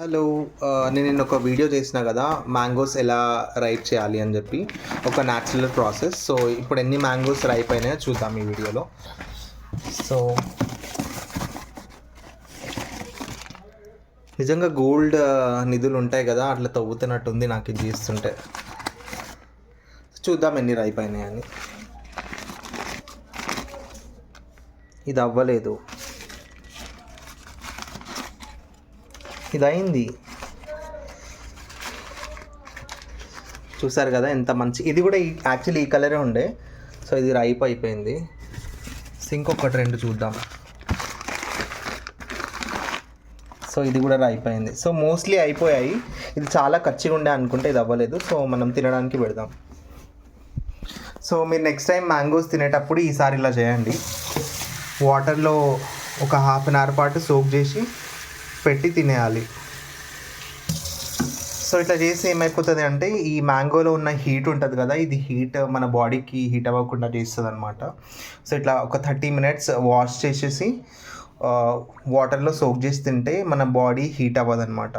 Hello నేను నిన్న ఒక వీడియో చేసిన కదా మ్యాంగోస్ ఎలా రైప్ చేయాలి అని చెప్పి ఒక న్యాచురల్ ప్రాసెస్ సో ఇప్పుడు ఎన్ని మ్యాంగోస్ రైప్ అయినాయో చూద్దాం ఈ వీడియోలో. సో నిజంగా గోల్డ్ నిధులు ఉంటాయి కదా అట్లా తవ్వుతున్నట్టుంది నాకు ఇది చేస్తుంటే. చూద్దాం ఎన్ని రైప్ అయినాయని. ఇది అవ్వలేదు. ఇది అయింది చూసారు కదా ఎంత మంచి ఇది కూడా యాక్చువల్లీ ఈ కలరే ఉండే. సో ఇది రైప్ అయిపోయింది. సింక్ ఒకటి రెండు చూద్దాం. సో ఇది కూడా రైప్ అయింది. సో మోస్ట్లీ అయిపోయాయి. ఇది చాలా కచ్చిగా ఉండే అనుకుంటే ఇది అవ్వలేదు. సో మనం తినడానికి పెడదాం. సో మీరు నెక్స్ట్ టైం మ్యాంగోస్ తినేటప్పుడు ఈసారి ఇలా చేయండి. వాటర్లో ఒక హాఫ్ అన్ అవర్ పాటు సోక్ చేసి పెట్టి తినేయాలి. సో ఇట్లా చేసి ఏమైపోతుంది అంటే ఈ మ్యాంగోలో ఉన్న హీట్ ఉంటుంది కదా ఇది హీట్ మన బాడీకి హీట్ అవ్వకుండా చేస్తుంది అనమాట సో ఇట్లా ఒక థర్టీ మినిట్స్ వాష్ చేసేసి వాటర్లో సోక్ చేసి తింటే మన బాడీ హీట్ అవ్వదు అనమాట